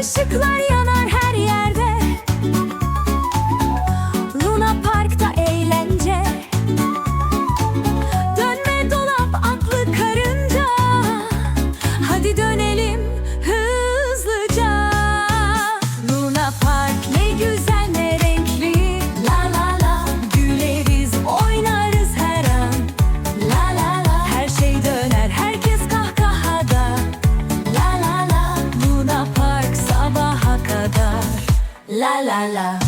Işıklar yana la la la.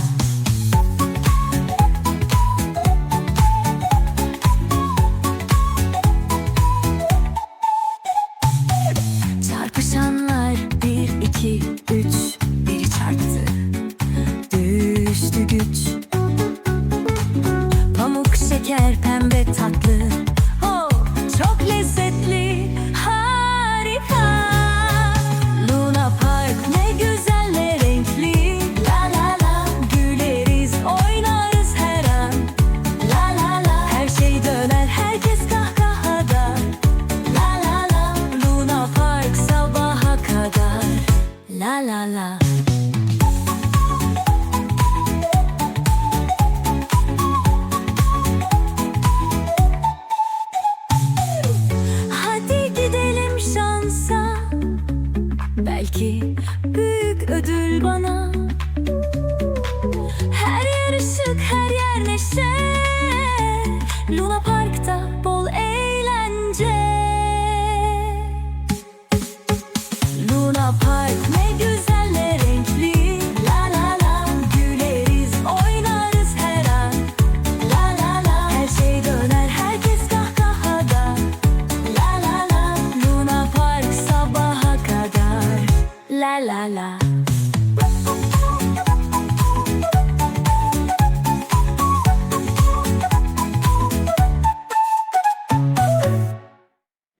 Çarpışanlar bir iki üç biri çarptı düştü güç. Pamuk şeker pembe tatlı, oh çok lezzetli. la la la. Hadi gidelim şansa. Belki büyük ödül bana. Her yer ışık, her yer neşe. Luna Park la la la.